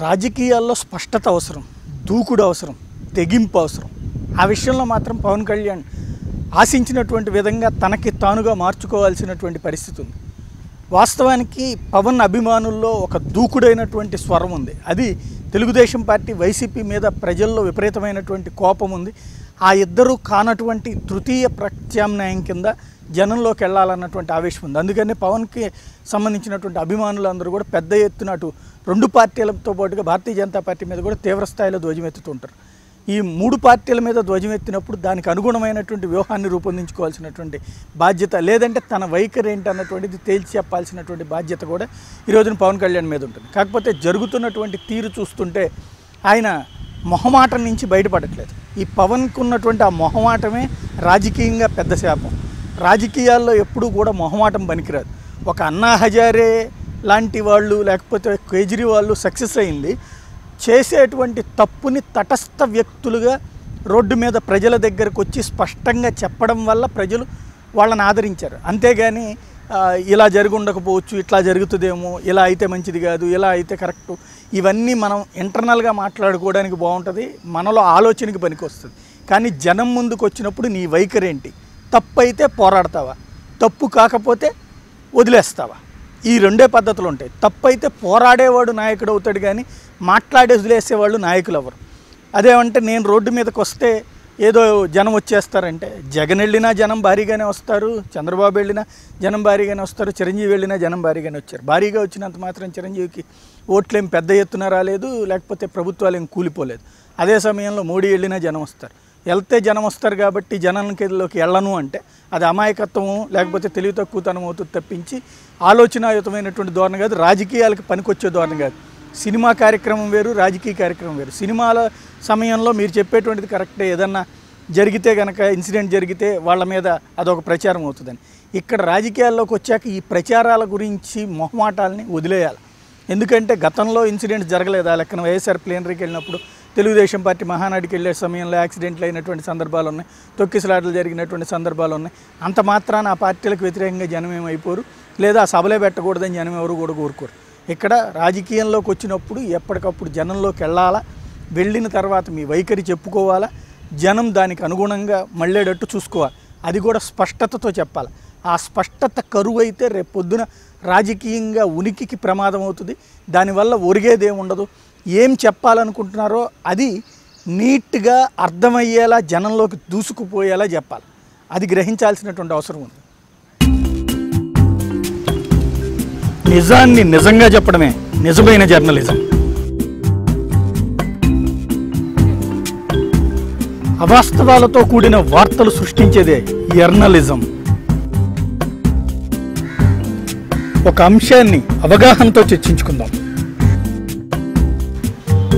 రాజకీయాల్లో స్పష్టత అవసరం దూకుడు అవసరం తెగింపు అవసరం. ఆ విషయంలో మాత్రం పవన్ కళ్యాణ్ ఆశించినటువంటి విధంగా తనకి తానుగా మార్చుకోవాల్సినటువంటి పరిస్థితి ఉంది. వాస్తవానికి పవన్ అభిమానుల్లో ఒక దూకుడైనటువంటి స్వరం ఉంది. అది తెలుగుదేశం పార్టీ వైసీపీ మీద ప్రజల్లో విపరీతమైనటువంటి కోపం ఉంది. ఆ ఇద్దరు కానటువంటి తృతీయ ప్రత్యామ్నాయం కింద జనంలోకి వెళ్ళాలన్నటువంటి ఆవేశం ఉంది. అందుకని పవన్కి సంబంధించినటువంటి అభిమానులందరూ కూడా పెద్ద ఎత్తున అటు రెండు పార్టీలతో పాటుగా భారతీయ జనతా పార్టీ మీద కూడా తీవ్ర స్థాయిలో ధ్వజమెత్తుతుంటారు ఈ మూడు పార్టీల మీద ధ్వజమెత్తినప్పుడు దానికి అనుగుణమైనటువంటి వ్యూహాన్ని రూపొందించుకోవాల్సినటువంటి బాధ్యత లేదంటే తన వైఖరి ఏంటి అన్నటువంటిది తేల్చి చెప్పాల్సినటువంటి బాధ్యత కూడా ఈరోజున పవన్ కళ్యాణ్ మీద ఉంటుంది. కాకపోతే జరుగుతున్నటువంటి తీరు చూస్తుంటే ఆయన మొహమాటం నుంచి బయటపడట్లేదు. ఈ పవన్కు ఉన్నటువంటి ఆ మొహమాటమే రాజకీయంగా పెద్ద శాపం. రాజకీయాల్లో ఎప్పుడూ కూడా మొహమాటం పనికిరాదు. ఒక అన్నా హజారే లాంటి వాళ్ళు లేకపోతే కేజ్రీవాల్ సక్సెస్ అయింది. చేసేటువంటి తప్పుని తటస్థ వ్యక్తులుగా రోడ్డు మీద ప్రజల దగ్గరకు వచ్చి స్పష్టంగా చెప్పడం వల్ల ప్రజలు వాళ్ళని ఆదరించారు. అంతేగాని ఇలా జరిగి ఉండకపోవచ్చు ఇట్లా జరుగుతుందేమో ఇలా అయితే మంచిది కాదు ఇలా అయితే కరెక్ట్. ఇవన్నీ మనం ఇంటర్నల్గా మాట్లాడుకోవడానికి బాగుంటుంది మనలో ఆలోచనకి పనికి వస్తుంది కానీ జనం ముందుకు వచ్చినప్పుడు నీ వైఖరి ఏంటి తప్పు అయితే పోరాడతావా? తప్పు కాకపోతే వదిలేస్తావా? ఈ రెండే పద్ధతులు ఉంటాయి. తప్పైతే పోరాడేవాడు నాయకుడు అవుతాడు కానీ మాట్లాడే వదిలేసేవాళ్ళు నాయకులు ఎవరు అదేమంటే నేను రోడ్డు మీదకి వస్తే ఏదో జనం వచ్చేస్తారంటే జగన్ వెళ్ళినా జనం భారీగానే వస్తారు చంద్రబాబు వెళ్ళినా జనం భారీగానే వస్తారు చిరంజీవి వెళ్ళినా జనం భారీగానే వచ్చారు. భారీగా వచ్చినంత మాత్రం చిరంజీవికి ఓట్లేం పెద్ద ఎత్తున రాలేదు లేకపోతే ప్రభుత్వాలు ఏం కూలిపోలేదు. అదే సమయంలో మోడీ వెళ్ళినా జనం వస్తారు. వెళ్తే జనం వస్తారు కాబట్టి జనంలోకి వెళ్ళను అంటే అది అమాయకత్వము లేకపోతే తెలివి తక్కువతనం అవుతుంది తప్పించి ఆలోచనాయుతమైనటువంటి ధోరణి కాదు రాజకీయాలకు పనికొచ్చే ధోరణి కాదు. సినిమా కార్యక్రమం వేరు రాజకీయ కార్యక్రమం వేరు. సినిమాల సమయంలో మీరు చెప్పేటువంటిది కరెక్టే. ఏదన్నా జరిగితే కనుక ఇన్సిడెంట్ జరిగితే వాళ్ళ మీద అదొక ప్రచారం అవుతుందని. ఇక్కడ రాజకీయాల్లోకి వచ్చాక ఈ ప్రచారాల గురించి మొహమాటాలని వదిలేయాలి. ఎందుకంటే గతంలో ఇన్సిడెంట్స్ జరగలేదు? ఆ లెక్కన వైఎస్ఆర్ ప్లేనరీకి వెళ్ళినప్పుడు తెలుగుదేశం పార్టీ మహానాడికి వెళ్ళే సమయంలో యాక్సిడెంట్లు అయినటువంటి సందర్భాలు ఉన్నాయి. తొక్కిసలాటలు జరిగినటువంటి సందర్భాలు ఉన్నాయి. అంత మాత్రాన ఆ పార్టీలకు వ్యతిరేకంగా జనం ఏమైపోరు లేదా ఆ సభలే పెట్టకూడదని జనం ఎవరు కూడా కోరుకోరు. ఇక్కడ రాజకీయంలోకి వచ్చినప్పుడు ఎప్పటికప్పుడు జనంలోకి వెళ్ళాలా? వెళ్ళిన తర్వాత మీ వైఖరి చెప్పుకోవాలా? జనం దానికి అనుగుణంగా మళ్ళేటట్టు చూసుకోవాలి. అది కూడా స్పష్టతతో చెప్పాలి. ఆ స్పష్టత కరువు అయితే రేపు పొద్దున రాజకీయంగా ఉనికికి ప్రమాదం అవుతుంది దానివల్ల ఒరిగేదేముండదు. ఏం చెప్పాలనుకుంటున్నారో అది నీట్గా అర్థమయ్యేలా జనంలోకి దూసుకుపోయేలా చెప్పాలి. అది గ్రహించాల్సినటువంటి అవసరం ఉంది. నిజాన్ని నిజంగా చెప్పడమే నిజమైన జర్నలిజం. అవాస్తవాలతో కూడిన వార్తలు సృష్టించేదే జర్నలిజం. ఒక అంశాన్ని అవగాహనతో చర్చించుకుందాం.